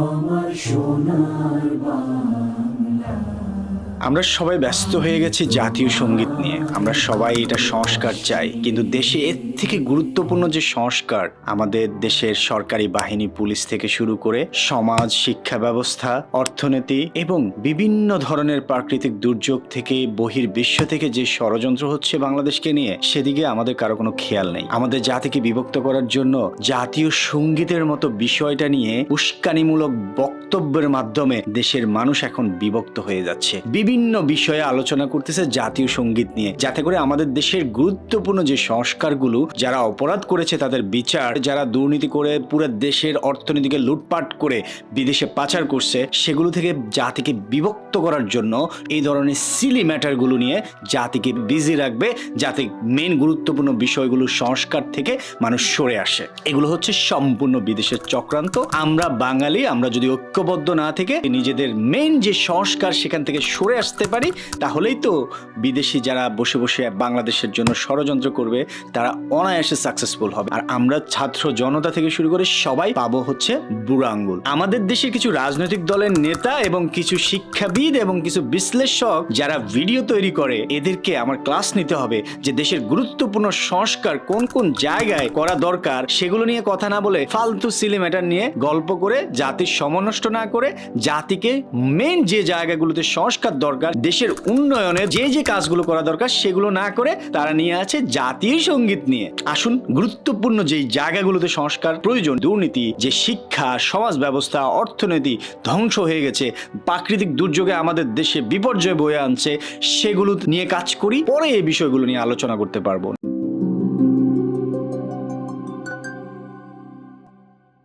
আমার সোনার বাংলা। আমরা সবাই ব্যস্ত হয়ে গেছি জাতীয় সংগীত নিয়ে। আমরা সবাই এটা সংস্কার চাই। কিন্তু দেশে এর থেকে গুরুত্বপূর্ণ যে সংস্কার, আমাদের দেশের সরকারি বাহিনী, পুলিশ থেকে শুরু করে সমাজ, শিক্ষা ব্যবস্থা, অর্থনীতি এবং বিভিন্ন ধরনের প্রাকৃতিক দুর্যোগ থেকে বহির বিশ্ব থেকে যে ষড়যন্ত্র হচ্ছে বাংলাদেশকে নিয়ে, সেদিকে আমাদের কারও কোনো খেয়াল নেই। আমাদের জাতিকে বিভক্ত করার জন্য জাতীয় সঙ্গীতের মতো বিষয়টা নিয়ে উস্কানিমূলক বক্তব্যের মাধ্যমে দেশের মানুষ এখন বিভক্ত হয়ে যাচ্ছে। বিভিন্ন বিষয়ে আলোচনা করতেছে জাতীয় সংগীত নিয়ে। যাতে করে আমাদের দেশের গুরুত্বপূর্ণ যে সংস্কারগুলো, যারা অপরাধ করেছে তাদের বিচার, যারা দুর্নীতি করে পুরো দেশের অর্থনীতিকে লুটপাট করে বিদেশে পাচার করছে, সেগুলো থেকে জাতিকে বিভক্ত করার জন্য এই ধরনের সিলি ম্যাটারগুলো নিয়ে জাতিকে বিজি রাখবে, যাতে মেন গুরুত্বপূর্ণ বিষয়গুলো সংস্কার থেকে মানুষ সরে আসে। এগুলো হচ্ছে সম্পূর্ণ বিদেশের চক্রান্ত। আমরা বাঙালি, আমরা যদি ঐক্যবদ্ধ না থেকে নিজেদের মেন যে সংস্কার সেখান থেকে সরে আসতে পারি, তাহলেই তো বিদেশি যারা বসে বসে বাংলাদেশের জন্য ষড়যন্ত্র করবে, তারা অনায়াসে সাকসেসফুল হবে। আর আমরা ছাত্র জনতা থেকে শুরু করে সবাই পাবো হচ্ছে বুড়ো আঙ্গুল। আমাদের দেশের কিছু রাজনৈতিক দলের নেতা এবং কিছু শিক্ষাবিদ এবং কিছু বিশ্লেষক যারা ভিডিও তৈরি করে, এদেরকে আমার ক্লাস নিতে হবে যে দেশের গুরুত্বপূর্ণ সংস্কার কোন কোন জায়গায় করা দরকার, সেগুলো নিয়ে কথা না বলে ফালতু সিলি ম্যাটার নিয়ে গল্প করে জাতির সমনষ্ট না করে জাতিকে মেন যে জায়গাগুলোতে সংস্কার দরকার, দেশের উন্নয়নে যে যে কাজগুলো করা দরকার সেগুলো না করে তারা নিয়ে আছে জাতীয় সংগীত নিয়ে। আসুন, গুরুত্বপূর্ণ যেই জায়গাগুলোতে সংস্কার প্রয়োজন, দুর্নীতি, যে শিক্ষা, সমাজ ব্যবস্থা, অর্থনীতি ধ্বংস হয়ে গেছে, প্রাকৃতিক দুর্যোগে আমাদের দেশে বিপর্যয় বয়ে আনছে, সেগুলো নিয়ে কাজ করি, পরে এই বিষয়গুলো নিয়ে আলোচনা করতে পারব।